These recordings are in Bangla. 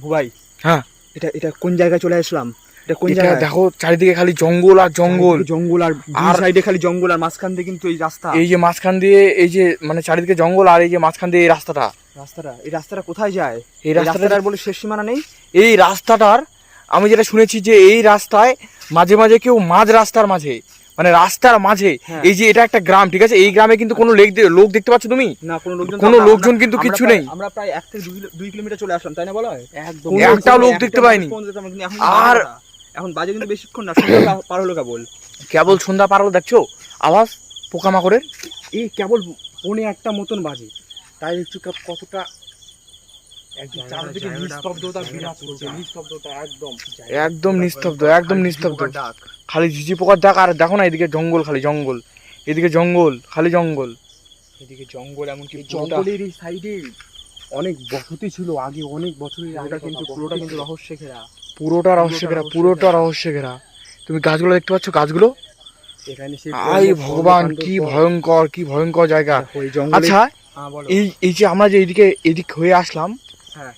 বুবাই হ্যাঁ। এটা এটা কোন জায়গায় চলে আসলাম? এটা কোন জায়গায়? দেখো চারিদিকে খালি জঙ্গল আর জঙ্গল। জঙ্গল আর দুই আর- সাইডে খালি জঙ্গল আর মাঝখান দিয়ে কিন্তু এই রাস্তা। এই যে মাঝখান দিয়ে এই যে মানে চারিদিকে জঙ্গল আর এই যে মাঝখান দিয়ে এই রাস্তাটা। রাস্তাটা এই রাস্তাটা কোথায় যায়? এই এই রাস্তাটা রাস্তাটার বলে শেষ সীমানা নেই? এই রাস্তাটার আমি যেটা শুনেছি যে এই রাস্তায় মাঝে মাঝে কেউ মাঝ রাস্তার মাঝে মানে রাস্তার মাঝে হ্যাঁ। এই যে এটা একটা গ্রাম ঠিক আছে? এই গ্রামে কিন্তু কোনো লেক লোক দেখতে পাচ্ছ তুমি? না কোনো লোকজন কোনো লোকজন কিন্তু কিচ্ছু নেই। আমরা প্রায় এক থেকে দুই কিলোমিটার চলে আসলাম তাই না বলা? হয় একদম। একটাও লোক দেখতে পাইনি। আর- এখন বাজে কিন্তু বেশিক্ষণ না সন্ধ্যা পার হলো কেবল। কেবল সন্ধ্যা পার হলো দেখছ? আওয়াজ? পোকামাকড়ের? এই কেবল পৌনে একটা মতন বাজে। তাই একটু কা- কতটা একদম নিস্তব্ধতা একদম। একদম নিস্তব্ধ একদম নিস্তব্ধ। ডাক খালি ঝিঝি পোকার ডাক আর দেখো না এদিকে জঙ্গল খালি জঙ্গল এদিকে জঙ্গল খালি জঙ্গল। এদিকে জঙ্গল এমনকি পুরোটা- জঙ্গলের এই সাইডে অনেক বসতি ছিল আগে অনেক বছরের আগে কিন্তু পুরোটা কিন্তু রহস্যে ঘেরা। পুরোটা রহস্য ঘেরা পুরোটা রহস্য ঘেরা। তুমি গাছগুলো দেখতে পাচ্ছ? গাছগুলো? আই ভগবান কি ভয়ঙ্কর কি ভয়ঙ্কর জায়গা। দেখো, আচ্ছা হ্যাঁ, এই এই যে আমরা যে এইদিকে এদিক হয়ে আসলাম হ্যাঁ।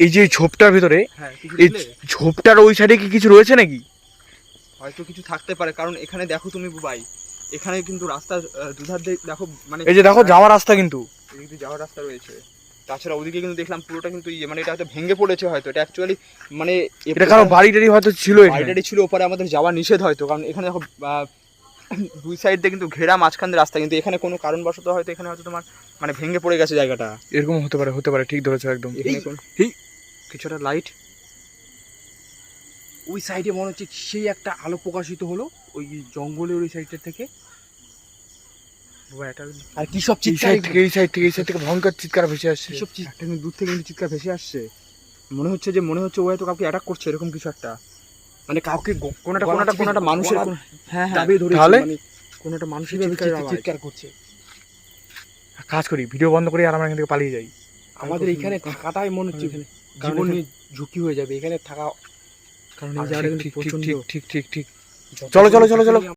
এই যে ঝোপটার ভিতরে হ্যাঁ, এই ঝোপটার ওই সাইডে কি কিছু রয়েছে নাকি? হয়তো কিছু থাকতে পারে। কারণ এখানে দেখো তুমি বুবাই। এখানে কিন্তু রাস্তার আহ, দুধার দিয়ে দেখো মানে এই যে দেখো যাওয়ার রাস্তা কিন্তু। এদিক যাওয়ার রাস্তা রয়েছে। তাছাড়া ওদিকে কিন্তু দেখলাম পুরোটা কিন্তু ইয়ে মানে এটা হয়তো ভেঙে পড়েছে হয়তো। এটা অ্যাকচুয়ালি মানে এটা কারও বাড়ি টাড়ি হয়তো ছিল বাড়িটারি ছিল ওপারে আমাদের যাওয়া নিষেধ হয়তো। কারণ এখানে দেখো দুই সাইড দিয়ে কিন্তু ঘেরা মাঝখান দিয়ে রাস্তা। কিন্তু এখানে কোনো কারণবশত হয়তো এখানে হয়তো তোমার মানে ভেঙে পড়ে গেছে জায়গাটা। এরকম হতে পারে হতে পারে ঠিক ধরেছো একদম। এখানে কোন এই, কিছু লাইট ওই সাইডে মনে হচ্ছে সেই একটা আলো প্রকাশিত হলো ওই জঙ্গলের ওই সাইডটা থেকে। আর কি সব চিৎকার সাইড থেকে এই সাইড থেকে এই সাইড থেকে ভয়ঙ্কর চিৎকার ভেসে আসছে। সব চিৎকার দূর থেকে কিন্তু চিৎকার ভেসে আসছে। মনে হচ্ছে যে মনে হচ্ছে ও হয়তো কাউকে অ্যাটাক করছে এরকম কিছু একটা। মানে কাউকে গ- কোনোটা গলা কোনোটা কোনোটা মানুষের হ্যাঁ হ্যাঁ। ধরেছে, তাহলে? মানে কোনোটা মানুষের। চিৎকার করছে। কাজ করি ভিডিও বন্ধ করি আর আমরা এখান থেকে পালিয়ে যাই। আমাদের এখানে থাকাটাই মনে হচ্ছে জীবন ঝুঁকি হয়ে যাবে। এখানে থাকা কারণ এই জায়গাটা ঠিক ঠিক ঠিক ঠিক ঠিক চলো, চলো, চলো, চলো।